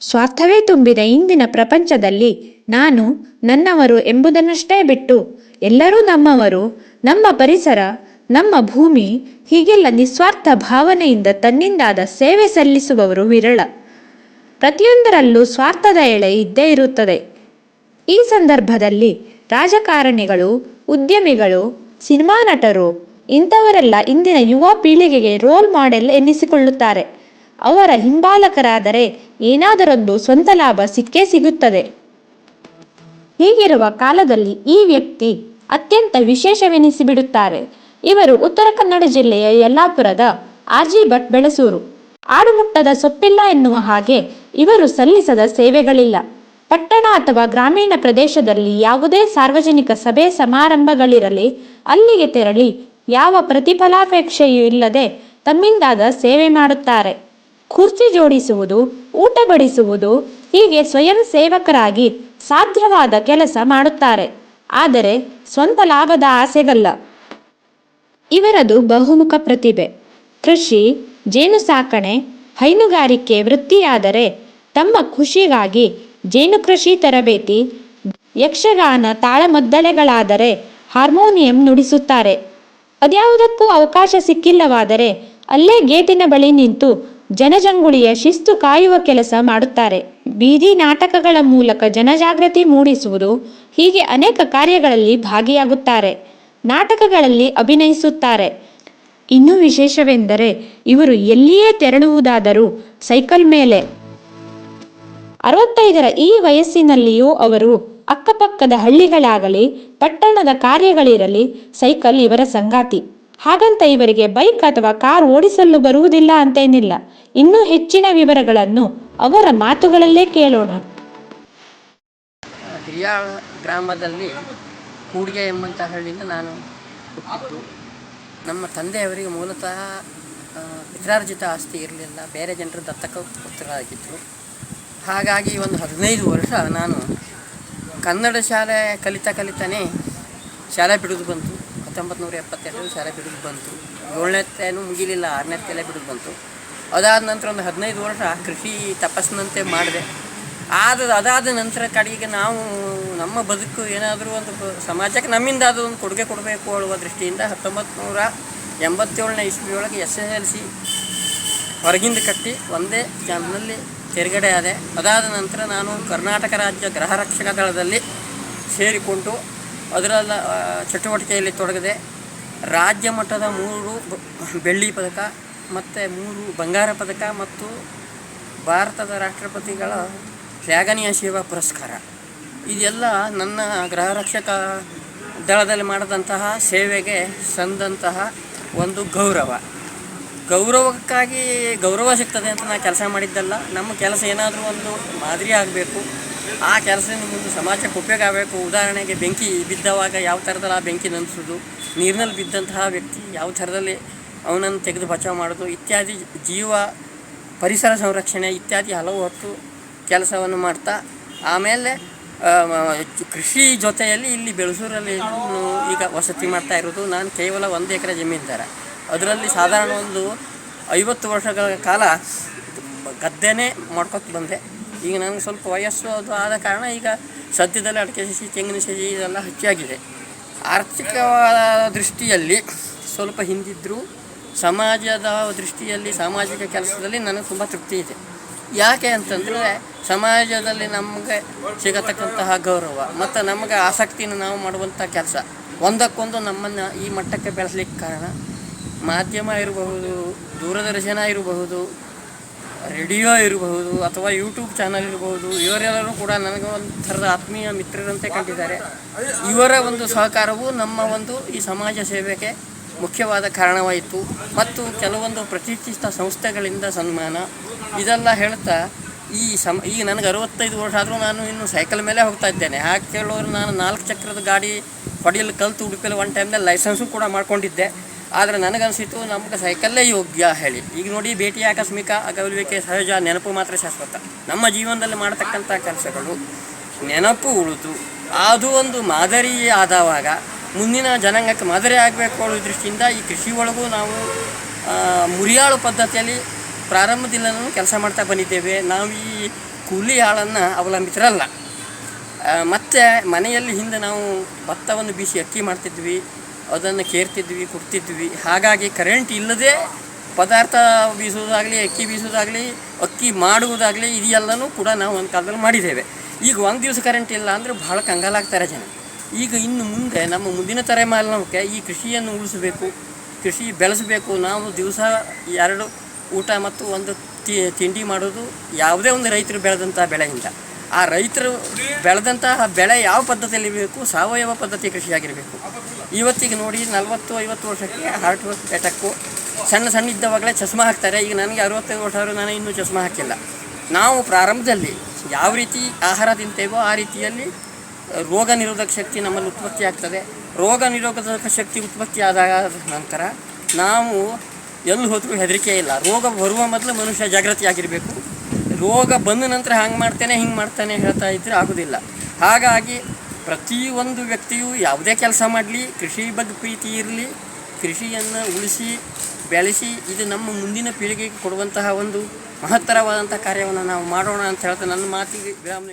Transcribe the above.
ಸ್ವಾರ್ಥವೇ ತುಂಬಿದ ಇಂದಿನ ಪ್ರಪಂಚದಲ್ಲಿ ನಾನು ನನ್ನವರು ಎಂಬುದನ್ನಷ್ಟೇ ಬಿಟ್ಟು ಎಲ್ಲರೂ ನಮ್ಮವರು, ನಮ್ಮ ಪರಿಸರ, ನಮ್ಮ ಭೂಮಿ, ಹೀಗೆಲ್ಲ ನಿಸ್ವಾರ್ಥ ಭಾವನೆಯಿಂದ ತನ್ನಿಂದಾದ ಸೇವೆ ಸಲ್ಲಿಸುವವರು ವಿರಳ. ಪ್ರತಿಯೊಂದರಲ್ಲೂ ಸ್ವಾರ್ಥದ ಎಳೆ ಇದ್ದೇ ಇರುತ್ತದೆ. ಈ ಸಂದರ್ಭದಲ್ಲಿ ರಾಜಕಾರಣಿಗಳು, ಉದ್ಯಮಿಗಳು, ಸಿನಿಮಾ ನಟರು ಇಂಥವರೆಲ್ಲ ಇಂದಿನ ಯುವ ಪೀಳಿಗೆಗೆ ರೋಲ್ ಮಾಡೆಲ್ ಎನ್ನಿಸಿಕೊಳ್ಳುತ್ತಾರೆ ಅವರ ಹಿಂಬಾಲಕರಾದರೆ ಏನಾದರೊಂದು ಸ್ವಂತ ಲಾಭ ಸಿಕ್ಕೇ ಸಿಗುತ್ತದೆ. ಹೀಗಿರುವ ಕಾಲದಲ್ಲಿ ಈ ವ್ಯಕ್ತಿ ಅತ್ಯಂತ ವಿಶೇಷವೆನಿಸಿಬಿಡುತ್ತಾರೆ. ಇವರು ಉತ್ತರ ಕನ್ನಡ ಜಿಲ್ಲೆಯ ಯಲ್ಲಾಪುರದ ಆರ್ಜಿ ಭಟ್ ಬೆಳಸೂರು. ಆಡುಮುಟ್ಟದ ಸೊಪ್ಪಿಲ್ಲ ಎನ್ನುವ ಹಾಗೆ ಇವರು ಸಲ್ಲಿಸದ ಸೇವೆಗಳಿಲ್ಲ. ಪಟ್ಟಣ ಅಥವಾ ಗ್ರಾಮೀಣ ಪ್ರದೇಶದಲ್ಲಿ ಯಾವುದೇ ಸಾರ್ವಜನಿಕ ಸಭೆ ಸಮಾರಂಭಗಳಿರಲಿ, ಅಲ್ಲಿಗೆ ತೆರಳಿ ಯಾವ ಪ್ರತಿಫಲಾಪೇಕ್ಷೆಯೂ ಇಲ್ಲದೆ ತಮ್ಮಿಂದಾದ ಸೇವೆ ಮಾಡುತ್ತಾರೆ. ಕುರ್ಚಿ ಜೋಡಿಸುವುದು ಊಟ ಬಡಿಸುವುದು ಹೀಗೆ ಸ್ವಯಂ ಸೇವಕರಾಗಿ ಸಾಧ್ಯವಾದ ಕೆಲಸ ಮಾಡುತ್ತಾರೆ. ಆದರೆ ಸ್ವಂತ ಲಾಭದ ಆಸೆಗಲ್ಲ. ಇವರದು ಬಹುಮುಖ ಪ್ರತಿಭೆ. ಕೃಷಿ, ಜೇನು ಸಾಕಣೆ, ಹೈನುಗಾರಿಕೆ ವೃತ್ತಿಯಾದರೆ ತಮ್ಮ ಖುಷಿಗಾಗಿ ಜೇನು ಕೃಷಿ ತರಬೇತಿ, ಯಕ್ಷಗಾನ ತಾಳಮದ್ದಳೆಗಳಾದರೆ ಹಾರ್ಮೋನಿಯಂ ನುಡಿಸುತ್ತಾರೆ. ಅದ್ಯಾವುದಕ್ಕೂ ಅವಕಾಶ ಸಿಕ್ಕಿಲ್ಲವಾದರೆ ಅಲ್ಲೇ ಗೇಟಿನ ಬಳಿ ನಿಂತು ಜನಜಂಗುಳಿಯ ಶಿಸ್ತು ಕಾಯುವ ಕೆಲಸ ಮಾಡುತ್ತಾರೆ. ಬೀದಿ ನಾಟಕಗಳ ಮೂಲಕ ಜನಜಾಗೃತಿ ಮೂಡಿಸುವುದು ಹೀಗೆ ಅನೇಕ ಕಾರ್ಯಗಳಲ್ಲಿ ಭಾಗಿಯಾಗುತ್ತಾರೆ. ನಾಟಕಗಳಲ್ಲಿ ಅಭಿನಯಿಸುತ್ತಾರೆ. ಇನ್ನೂ ವಿಶೇಷವೆಂದರೆ ಇವರು ಎಲ್ಲಿಯೇ ತೆರಳುವುದಾದರೂ ಸೈಕಲ್ ಮೇಲೆ. ಅರವತ್ತೈದರ ಈ ವಯಸ್ಸಿನಲ್ಲಿಯೂ ಅವರು ಅಕ್ಕಪಕ್ಕದ ಹಳ್ಳಿಗಳಾಗಲಿ, ಪಟ್ಟಣದ ಕಾರ್ಯಗಳಿರಲಿ, ಸೈಕಲ್ ಇವರ ಸಂಗಾತಿ. ಹಾಗಂತ ಇವರಿಗೆ ಬೈಕ್ ಅಥವಾ ಕಾರ್ ಓಡಿಸಲು ಬರುವುದಿಲ್ಲ ಅಂತೇನಿಲ್ಲ. ಇನ್ನೂ ಹೆಚ್ಚಿನ ವಿವರಗಳನ್ನು ಅವರ ಮಾತುಗಳಲ್ಲೇ ಕೇಳೋಣ. ಹಿರಿಯಾಳ ಗ್ರಾಮದಲ್ಲಿ ಕೂಡಿಗೆ ಎಂಬಂತಹ ಹಳ್ಳಿಯಿಂದ ನಾನು ಹುಟ್ಟಿದ್ದು. ನಮ್ಮ ತಂದೆಯವರಿಗೆ ಮೂಲತಃ ಪಿತ್ರಾರ್ಜಿತ ಆಸ್ತಿ ಇರಲಿಲ್ಲ. ಬೇರೆ ಜನರು ದತ್ತಕ ಪುತ್ರರಾಗಿದ್ದರು. ಹಾಗಾಗಿ ಒಂದು ಹದಿನೈದು ವರ್ಷ ನಾನು ಕನ್ನಡ ಶಾಲೆ ಕಲಿತಾ ಕಲಿತಾನೆ ಶಾಲೆ ಬಿಡೋದು ಬಂತು. ಹತ್ತೊಂಬತ್ತು ನೂರ ಎಪ್ಪತ್ತೆರಡರಲ್ಲಿ ಶಾಲೆ ಬಿಡುಗು ಬಂತು. ಏಳನೇತ್ತೇನು ಮುಗಿಲಿಲ್ಲ, ಆರನೇ ತಲೆ ಬಿಡುಗು ಬಂತು. ಅದಾದ ನಂತರ ಒಂದು ಹದಿನೈದು ವರ್ಷ ಕೃಷಿ ತಪಸ್ಸಿನಂತೆ ಮಾಡಿದೆ. ಆದ, ಅದಾದ ನಂತರ ಕಡೆಗೆ ನಾವು ನಮ್ಮ ಬದುಕು ಏನಾದರೂ ಒಂದು ಸಮಾಜಕ್ಕೆ ನಮ್ಮಿಂದ ಅದು ಒಂದು ಕೊಡುಗೆ ಕೊಡಬೇಕು ಅನ್ನುವ ದೃಷ್ಟಿಯಿಂದ ಹತ್ತೊಂಬತ್ತು ನೂರ ಎಂಬತ್ತೇಳನೇ ಇಸ್ವಿಯೊಳಗೆ ಎಸ್ ಎಸ್ ಎಲ್ ಸಿ ಹೊರಗಿಂದ ಕಟ್ಟಿ ಒಂದೇ ಜಾಮ್ನಲ್ಲಿ ತೆರಗಡೆ ಆದೆ ಅದಾದ ನಂತರ ನಾನು ಕರ್ನಾಟಕ ರಾಜ್ಯ ಗೃಹ ರಕ್ಷಕ ದಳದಲ್ಲಿ ಸೇರಿಕೊಂಡು ಅದರಲ್ಲ ಚಟುವಟಿಕೆಯಲ್ಲಿ ತೊಡಗಿದೆ ರಾಜ್ಯ ಮಟ್ಟದ ಮೂರು ಬೆಳ್ಳಿ ಪದಕ ಮತ್ತು ಮೂರು ಬಂಗಾರ ಪದಕ ಮತ್ತು ಭಾರತದ ರಾಷ್ಟ್ರಪತಿಗಳ ಶ್ಲಾಘನೀಯ ಸೇವಾ ಪುರಸ್ಕಾರ. ಇದೆಲ್ಲ ನನ್ನ ಗೃಹರಕ್ಷಕ ದಳದಲ್ಲಿ ಮಾಡಿದಂತಹ ಸೇವೆಗೆ ಸಂದಂತಹ ಒಂದು ಗೌರವ. ಗೌರವಕ್ಕಾಗಿ ಗೌರವ ಸಿಗ್ತದೆ ಅಂತ ನಾನು ಕೆಲಸ ಮಾಡಿದ್ದಲ್ಲ, ನಮ್ಮ ಕೆಲಸ ಏನಾದರೂ ಒಂದು ಮಾದರಿ ಆಗಬೇಕು. ಆ ಕೆಲಸದಿಂದ ಮುಂದೆ ಸಮಾಜಕ್ಕೆ ಉಪಯೋಗ ಆಗಬೇಕು. ಉದಾಹರಣೆಗೆ ಬೆಂಕಿ ಬಿದ್ದವಾಗ ಯಾವ ಥರದಲ್ಲಿ ಆ ಬೆಂಕಿ ನಂದಿಸೋದು ನೀರಿನಲ್ಲಿ ಬಿದ್ದಂತಹ ವ್ಯಕ್ತಿ ಯಾವ ಥರದಲ್ಲಿ ಅವನನ್ನು ತೆಗೆದು ಬಚಾವ್ ಮಾಡೋದು ಇತ್ಯಾದಿ ಜೀವ ಪರಿಸರ ಸಂರಕ್ಷಣೆ ಇತ್ಯಾದಿ ಹಲವು ಹೊತ್ತು ಕೆಲಸವನ್ನು ಮಾಡ್ತಾ, ಆಮೇಲೆ ಕೃಷಿ ಜೊತೆಯಲ್ಲಿ ಇಲ್ಲಿ ಬೆಳಸೂರಲ್ಲಿ ಈಗ ವಸತಿ ಮಾಡ್ತಾ ಇರೋದು. ನಾನು ಕೇವಲ ಒಂದು ಎಕರೆ ಜಮೀನ್ದಾರ. ಅದರಲ್ಲಿ ಸಾಧಾರಣ ಒಂದು ಐವತ್ತು ವರ್ಷಗಳ ಕಾಲ ಗದ್ದೆನೇ ಮಾಡ್ಕೊತ ಬಂದೆ. ಈಗ ನನಗೆ ಸ್ವಲ್ಪ ವಯಸ್ಸು ಅದು ಆದ ಕಾರಣ ಈಗ ಸದ್ಯದಲ್ಲಿ ಅಡಿಕೆ ಸಸಿ, ತೆಂಗಿನ ಸಸಿ ಇದೆಲ್ಲ ಹೆಚ್ಚಾಗಿದೆ. ಆರ್ಥಿಕವಾದ ದೃಷ್ಟಿಯಲ್ಲಿ ಸ್ವಲ್ಪ ಹಿಂದಿದ್ದರೂ ಸಮಾಜದ ದೃಷ್ಟಿಯಲ್ಲಿ, ಸಾಮಾಜಿಕ ಕೆಲಸದಲ್ಲಿ ನನಗೆ ತುಂಬ ತೃಪ್ತಿ ಇದೆ. ಯಾಕೆ ಅಂತಂದರೆ ಸಮಾಜದಲ್ಲಿ ನಮಗೆ ಸಿಗತಕ್ಕಂತಹ ಗೌರವ ಮತ್ತು ನಮಗೆ ಆಸಕ್ತಿನ ನಾವು ಮಾಡುವಂಥ ಕೆಲಸ ಒಂದಕ್ಕೊಂದು ನಮ್ಮನ್ನು ಈ ಮಟ್ಟಕ್ಕೆ ಬೆಳೆಸಲಿಕ್ಕೆ ಕಾರಣ ಮಾಧ್ಯಮ ಇರಬಹುದು, ದೂರದರ್ಶನ ಇರಬಹುದು ರೇಡಿಯೋ ಇರಬಹುದು ಅಥವಾ ಯೂಟ್ಯೂಬ್ ಚಾನಲ್ ಇರಬಹುದು, ಇವರೆಲ್ಲರೂ ಕೂಡ ನನಗೆ ಒಂದು ಥರದ ಆತ್ಮೀಯ ಮಿತ್ರರಂತೆ ಕಂಡಿದ್ದಾರೆ. ಇವರ ಒಂದು ಸಹಕಾರವು ನಮ್ಮ ಒಂದು ಈ ಸಮಾಜ ಸೇವೆಗೆ ಮುಖ್ಯವಾದ ಕಾರಣವಾಯಿತು. ಮತ್ತು ಕೆಲವೊಂದು ಪ್ರತಿಷ್ಠಿತ ಸಂಸ್ಥೆಗಳಿಂದ ಸನ್ಮಾನ. ಇದೆಲ್ಲ ಹೇಳ್ತಾ, ಈ ಸಮ, ಈಗ ನನಗೆ ಅರವತ್ತೈದು ವರ್ಷ ಆದರೂ ನಾನು ಇನ್ನು ಸೈಕಲ್ ಮೇಲೆ ಹೋಗ್ತಾ ಇದ್ದೇನೆ. ಹಾಗೆ ಕೇಳೋರು ನಾನು ನಾಲ್ಕು ಚಕ್ರದ ಗಾಡಿ ಹೊಡೆಯಲು ಕಲ್ತು ಉಡುಪಿಯಲ್ಲಿ ಒನ್ ಟೈಮ್ನಲ್ಲಿ ಲೈಸೆನ್ಸು ಕೂಡ ಮಾಡ್ಕೊಂಡಿದ್ದೆ. ಆದರೆ ನನಗನ್ಸಿತು ನಮ್ಗೆ ಸೈಕಲ್ಲೇ ಯೋಗ್ಯ ಹೇಳಿ. ಈಗ ನೋಡಿ ಭೇಟಿ ಆಕಸ್ಮಿಕ ಅಗಲಿಕೆ ಸಹಜ ನೆನಪು ಮಾತ್ರ ಶಾಶ್ವತ. ನಮ್ಮ ಜೀವನದಲ್ಲಿ ಮಾಡತಕ್ಕಂಥ ಕೆಲಸಗಳು ನೆನಪು ಉಳಿದು, ಅದು ಒಂದು ಮಾದರಿ ಆದವಾಗ ಮುಂದಿನ ಜನಾಂಗಕ್ಕೆ ಮಾದರಿ ಆಗಬೇಕು ಅನ್ನೋ ದೃಷ್ಟಿಯಿಂದ ಈ ಕೃಷಿ ಒಳಗೂ ನಾವು ಮುರಿಯಾಳು ಪದ್ಧತಿಯಲ್ಲಿ ಪ್ರಾರಂಭದಿಂದಲೂ ಕೆಲಸ ಮಾಡ್ತಾ ಬಂದಿದ್ದೇವೆ. ನಾವು ಈ ಕೂಲಿ ಆಳನ್ನು ಅವಲಂಬಿತರಲ್ಲ ಮತ್ತೆ ಮನೆಯಲ್ಲಿ ಹಿಂದೆ ನಾವು ಭತ್ತವನ್ನು ಬೀಸಿ ಅಕ್ಕಿ ಮಾಡ್ತಿದ್ವಿ. ಅದನ್ನು ಕೇರ್ತಿದ್ವಿ, ಕುಡ್ತಿದ್ವಿ. ಹಾಗಾಗಿ ಕರೆಂಟ್ ಇಲ್ಲದೆ ಪದಾರ್ಥ ಬೀಸೋದಾಗಲಿ ಅಕ್ಕಿ ಬೀಸೋದಾಗಲಿ ಅಕ್ಕಿ ಮಾಡುವುದಾಗಲಿ ಇದೆಲ್ಲನೂ ಕೂಡ ನಾವು ಒಂದು ಕಾಲದಲ್ಲಿ ಮಾಡಿದ್ದೇವೆ. ಈಗ ಒಂದು ದಿವಸ ಕರೆಂಟ್ ಇಲ್ಲ ಅಂದರೆ ಭಾಳ ಕಂಗಾಲಾಗ್ತಾರೆ ಜನ. ಈಗ ಇನ್ನು ಮುಂದೆ ನಮ್ಮ ಮುಂದಿನ ತಲೆಮಾರಿನವಕ್ಕೆ ಈ ಕೃಷಿಯನ್ನು ಉಳಿಸಬೇಕು, ಕೃಷಿ ಬೆಳೆಸಬೇಕು. ನಾವು ದಿವಸ ಎರಡು ಊಟ ಮತ್ತು ಒಂದು ತಿಂಡಿ ಮಾಡೋದು ಯಾವುದೇ ಒಂದು ರೈತರು ಬೆಳೆದಂಥ ಬೆಳೆಯಿಂದ. ಆ ರೈತರು ಬೆಳೆದಂತಹ ಬೆಳೆ ಯಾವ ಪದ್ಧತಿಯಲ್ಲಿ ಬೇಕು ಸಾವಯವ ಪದ್ಧತಿ ಕೃಷಿಯಾಗಿರಬೇಕು. ಇವತ್ತಿಗೆ ನೋಡಿ ನಲವತ್ತು ಐವತ್ತು ವರ್ಷಕ್ಕೆ ಹಾರ್ಟ್ ಅಟ್ಯಾಕು ಸಣ್ಣ ಸಣ್ಣ ಇದ್ದವಾಗಲೇ ಚಸ್ಮಾ ಹಾಕ್ತಾರೆ. ಈಗ ನನಗೆ ಅರವತ್ತೈದು ವರ್ಷ ಆದರೂ ನಾನು ಇನ್ನೂ ಚಸ್ಮಾ ಹಾಕಿಲ್ಲ. ನಾವು ಪ್ರಾರಂಭದಲ್ಲಿ ಯಾವ ರೀತಿ ಆಹಾರ ತಿಂತೇವೋ ಆ ರೀತಿಯಲ್ಲಿ ರೋಗ ನಿರೋಧಕ ಶಕ್ತಿ ನಮ್ಮಲ್ಲಿ ಉತ್ಪತ್ತಿ ಆಗ್ತದೆ. ರೋಗ ನಿರೋಧಕ ಶಕ್ತಿ ಉತ್ಪತ್ತಿ ಆದಾಗ ನಂತರ ನಾವು ಎಲ್ಲಿ ಹೋದರೂ ಹೆದರಿಕೆ ಇಲ್ಲ. ರೋಗ ಬರುವ ಮೊದಲು ಮನುಷ್ಯ ಜಾಗೃತಿಯಾಗಿರಬೇಕು ರೋಗ ಬಂದ ನಂತರ ಹಂಗೆ ಮಾಡ್ತಾನೆ, ಹಿಂಗೆ ಮಾಡ್ತಾನೆ ಹೇಳ್ತಾ ಇದ್ದರೆ ಆಗೋದಿಲ್ಲ. ಹಾಗಾಗಿ ಪ್ರತಿಯೊಂದು ವ್ಯಕ್ತಿಯು ಯಾವುದೇ ಕೆಲಸ ಮಾಡಲಿ, ಕೃಷಿ ಬಗ್ಗೆ ಪ್ರೀತಿ ಇರಲಿ, ಕೃಷಿಯನ್ನು ಉಳಿಸಿ, ಬೆಳೆಸಿ, ಇದು ನಮ್ಮ ಮುಂದಿನ ಪೀಳಿಗೆಗೆ ಕೊಡುವಂತಹ ಒಂದು ಮಹತ್ತರವಾದಂಥ ಕಾರ್ಯವನ್ನು ನಾವು ಮಾಡೋಣ ಅಂತ ಹೇಳ್ತಾ ನನ್ನ ಮಾತಿಗೆ ವಿರಾಮ